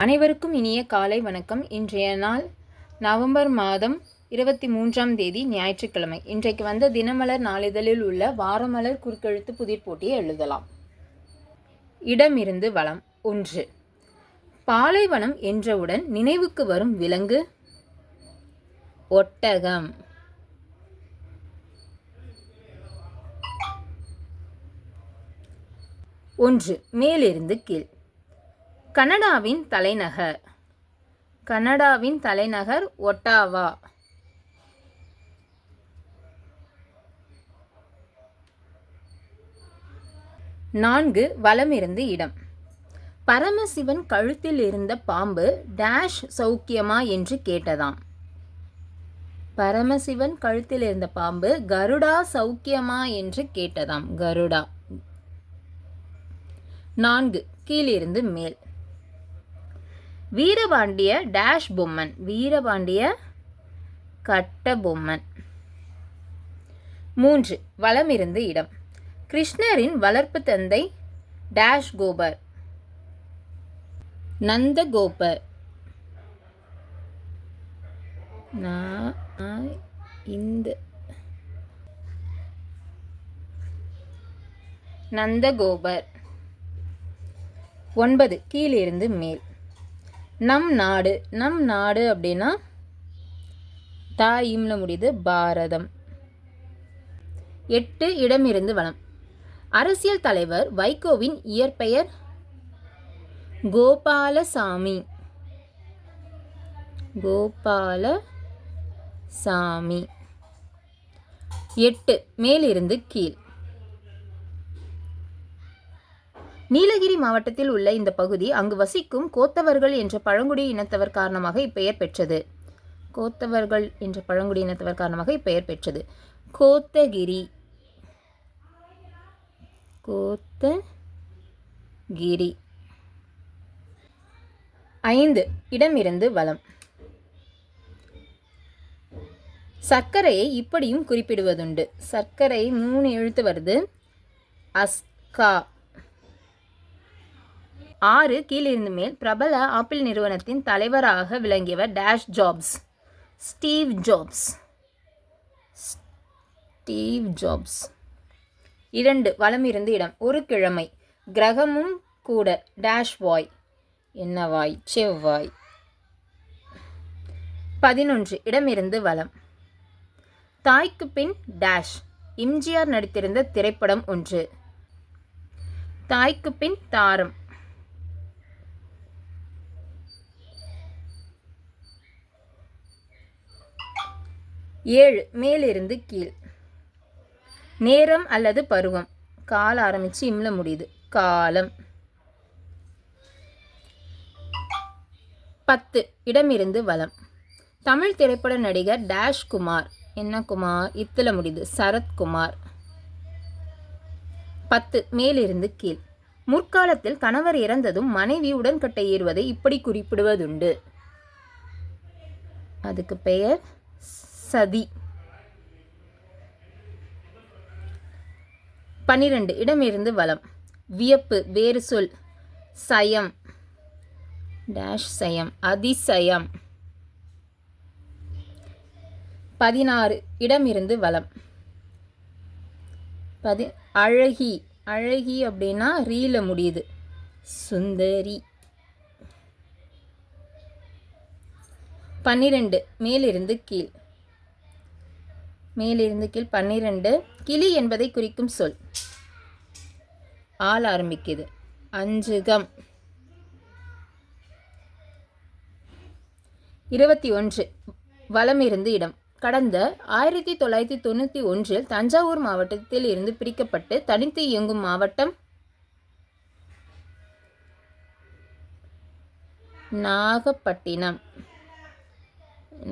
அனைவருக்கும் இனிய காலை வணக்கம். இன்றைய நாள் நவம்பர் மாதம் இருபத்தி மூன்றாம் தேதி ஞாயிற்றுக்கிழமை. இன்றைக்கு வந்த தினமலர் நாளிதழில் உள்ள வாரமலர் குறுக்கெழுத்து புதிர் போட்டியை எழுதலாம். இடமிருந்து வளம். ஒன்று. பாலைவனம் என்றவுடன் நினைவுக்கு வரும் விலங்கு? ஒட்டகம். ஒன்று. மேலிருந்து கீழ். கனடாவின் தலைநகர். கனடாவின் தலைநகர் ஒட்டாவா. நான்கு வலமிருந்து இடம். பரமசிவன் கழுத்தில் இருந்த பாம்பு டேஷ் சௌக்கியமா என்று கேட்டதாம். பரமசிவன் கழுத்தில் இருந்த பாம்பு கருடா சௌக்கியமா என்று கேட்டதாம். கருடா. நான்கு கீழிருந்து மேல். வீரபாண்டிய டேஷ் பொம்மன். வீரபாண்டிய கட்ட பொம்மன் மூன்று. வளமிருந்து இடம். கிருஷ்ணரின் வளர்ப்பு தந்தை டேஷ் கோபர். நந்த கோபர் இந்த. நந்தகோபர். ஒன்பது. கீழிருந்து மேல். நம் நாடு நம் நாடு அப்படின்னா தாயிம்ல முடியுது பாரதம். எட்டு இடமிருந்து வனம். அரசியல் தலைவர் வைகோவின் இயற்பெயர் கோபாலசாமி. கோபாலசாமி. எட்டு மேலிருந்து கீழ். நீலகிரி மாவட்டத்தில் உள்ள இந்த பகுதி அங்கு வசிக்கும் கோத்தவர்கள் என்ற பழங்குடி இனத்தவர் காரணமாக இப்பெயர் பெற்றது. கோத்தவர்கள் என்ற பழங்குடி இனத்தவர் காரணமாக இப்பெயர் பெற்றது. கோத்தகிரி. கோத்தகிரி. ஐந்து இடமிருந்து வளம். சர்க்கரையை இப்படியும் குறிப்பிடுவதுண்டு. சர்க்கரை மூணு எழுத்து வருது. அஸ்கா. ஆறு கீழிருந்து மேல் பிரபல ஆப்பிள் நிறுவனத்தின் தலைவராக விளங்கியவர் dash Jobs. Steve Jobs. Steve Jobs. இரண்டு வலமிருந்து இடம். ஒரு கிழமை. கிரகமும் கூட. டேஷ் வாய். என்ன வாய்? செவ்வாய். பதினொன்று இடமிருந்து வலம். தாய்க்கு பின் டேஷ். எம்ஜிஆர் நடித்திருந்த திரைப்படம் ஒன்று. தாய்க்கு பின் தாரம். ஏழு மேலிருந்து கீழ். நேரம் அல்லது பருவம். கால ஆரம்பித்து இம்ல முடியுது. காலம். பத்து இடமிருந்து வளம் தமிழ் திரைப்பட நடிகர் டேஷ் குமார். என்ன குமார்? இத்துல முடியுது. சரத்குமார் பத்து மேலிருந்து கீழ். முற்காலத்தில் கணவர் இறந்ததும் மனைவி உடன்கட்டை ஏறுவதை இப்படி குறிப்பிடுவதுண்டு. அதுக்கு பெயர் சதி. பன்னிரண்டு இடமிருந்து வலம். வியப்பு வேறு சொல். சயம். டேஷ் சயம். அதிசயம். பதினாறு இடமிருந்து வலம். பதி அழகி. அழகி அப்படின்னா ரீல முடியுது. சுந்தரி. பன்னிரெண்டு மேலிருந்து கீழ். மேலிருந்து கீழ் பன்னிரெண்டு. கிளி என்பதை குறிக்கும் சொல். ஆள் ஆரம்பிக்குது. அஞ்சுகம். இருபத்தி ஒன்று. வலமிருந்து இடம். கடந்த ஆயிரத்தி தொள்ளாயிரத்தி தொண்ணூற்றி ஒன்றில் தஞ்சாவூர் மாவட்டத்தில் இருந்து பிரிக்கப்பட்டு தனித்து இயங்கும் மாவட்டம் நாகப்பட்டினம்.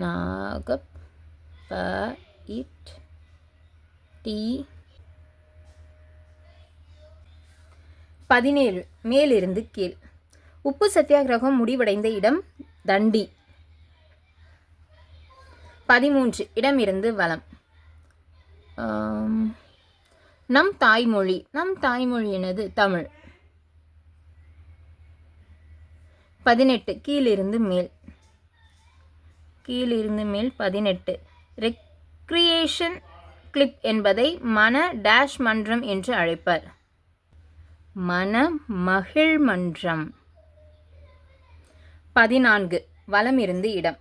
நாகப்ப eat tea டி பதினேழு. மேலிருந்து கீழ். உப்பு சத்தியாகிரகம் முடிவடைந்த இடம் தண்டி. பதிமூன்று. இடமிருந்து வளம் நம் தாய்மொழி. நம் தாய்மொழி எனது தமிழ். பதினெட்டு. கீழிருந்து மேல். கீழிருந்து மேல் பதினெட்டு. ரெக் க்ரியேஷன் கிளிப் என்பதை மன டேஷ் மன்றம் என்று அழைப்பர். மன மகிழ் மன்றம். பதினான்கு. வலம் இருந்து இடம்.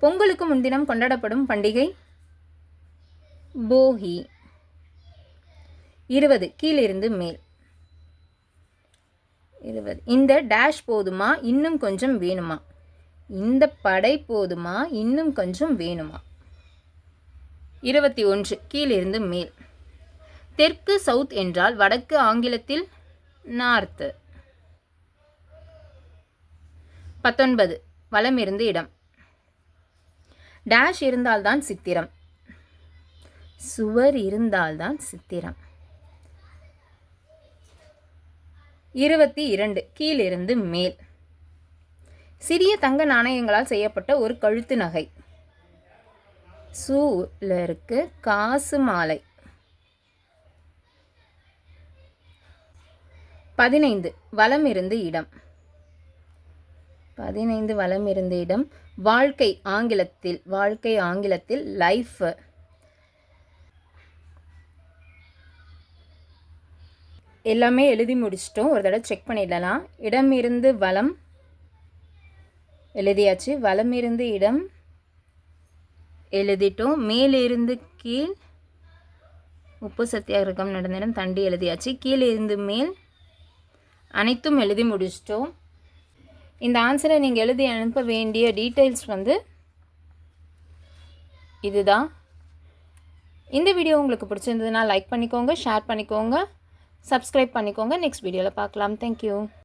பொங்கலுக்கு முன்தினம் கொண்டாடப்படும் பண்டிகை? போகி. இருபது. கீழிருந்து மேல். இருபது. இந்த டேஷ் போதுமா? இன்னும் கொஞ்சம் வேணுமா? இந்த படை போதுமா? இன்னும் கொஞ்சம் வேணுமா? இருபத்தி ஒன்று கீழிருந்து மேல். தெற்கு சவுத் என்றால் வடக்கு ஆங்கிலத்தில் நார்த்து. பத்தொன்பது வலமிருந்து இடம். டேஷ் இருந்தால்தான் சித்திரம். சுவர் இருந்தால்தான் சித்திரம். இருபத்தி இரண்டு கீழிருந்து மேல். சிறிய தங்க நாணயங்களால் செய்யப்பட்ட ஒரு கழுத்து நகை. சூவில் இருக்கு காசு மாலை. பதினைந்து வலம் இருந்து இடம். பதினைந்து வலம் இருந்த இடம். வாழ்க்கை ஆங்கிலத்தில் வாழ்க்கை ஆங்கிலத்தில் லைஃப் எல்லாமே எழுதி முடிச்சிட்டோம். ஒரு தடவை செக் பண்ணிடலாம். இடம் இருந்து வலம் எழுதியாச்சு. வலம் இருந்து இடம். எழுதிட்டோம். மேலிருந்து கீழ் உப்பு சத்தியாகிரகம் நடந்த இடம் தண்டி எழுதியாச்சு. கீழே இருந்து மேல் அனைத்தும் எழுதி முடிச்சிட்டோம். இந்த ஆன்சரை நீங்கள் எழுதி அனுப்ப வேண்டிய டீட்டெயில்ஸ் வந்து இதுதான். இந்த வீடியோ உங்களுக்கு பிடிச்சிருந்ததுன்னா லைக் பண்ணிக்கோங்க ஷேர் பண்ணிக்கோங்க சப்ஸ்கிரைப் பண்ணிக்கோங்க. நெக்ஸ்ட் வீடியோவில் பார்க்கலாம். தேங்க்யூ